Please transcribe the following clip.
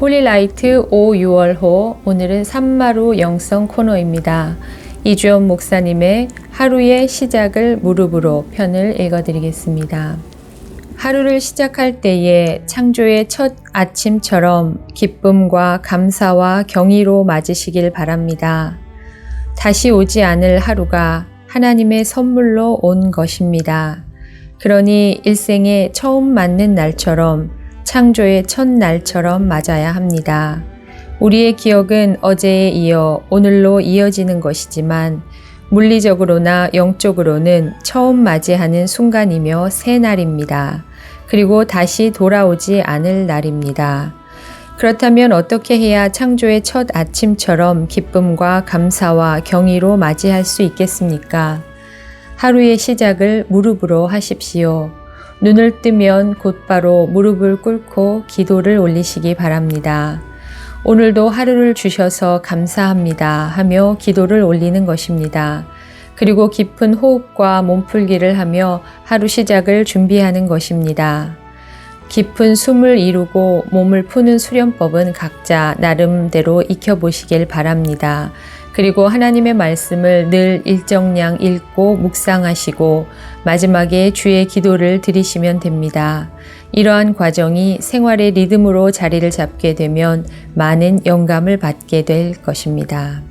홀리라이트 5, 6월호 오늘은 산마루 영성 코너입니다. 이주연 목사님의 하루의 시작을 무릎으로 편을 읽어드리겠습니다. 하루를 시작할 때에 창조의 첫 아침처럼 기쁨과 감사와 경의로 맞으시길 바랍니다. 다시 오지 않을 하루가 하나님의 선물로 온 것입니다. 그러니 일생에 처음 맞는 날처럼 창조의 첫날처럼 맞아야 합니다. 우리의 기억은 어제에 이어 오늘로 이어지는 것이지만 물리적으로나 영적으로는 처음 맞이하는 순간이며 새 날입니다. 그리고 다시 돌아오지 않을 날입니다. 그렇다면 어떻게 해야 창조의 첫 아침처럼 기쁨과 감사와 경의로 맞이할 수 있겠습니까? 하루의 시작을 무릎으로 하십시오. 눈을 뜨면 곧바로 무릎을 꿇고 기도를 올리시기 바랍니다. 오늘도 하루를 주셔서 감사합니다 하며 기도를 올리는 것입니다. 그리고 깊은 호흡과 몸풀기를 하며 하루 시작을 준비하는 것입니다. 깊은 숨을 이루고 몸을 푸는 수련법은 각자 나름대로 익혀보시길 바랍니다. 그리고 하나님의 말씀을 늘 일정량 읽고 묵상하시고 마지막에 주의 기도를 드리시면 됩니다. 이러한 과정이 생활의 리듬으로 자리를 잡게 되면 많은 영감을 받게 될 것입니다.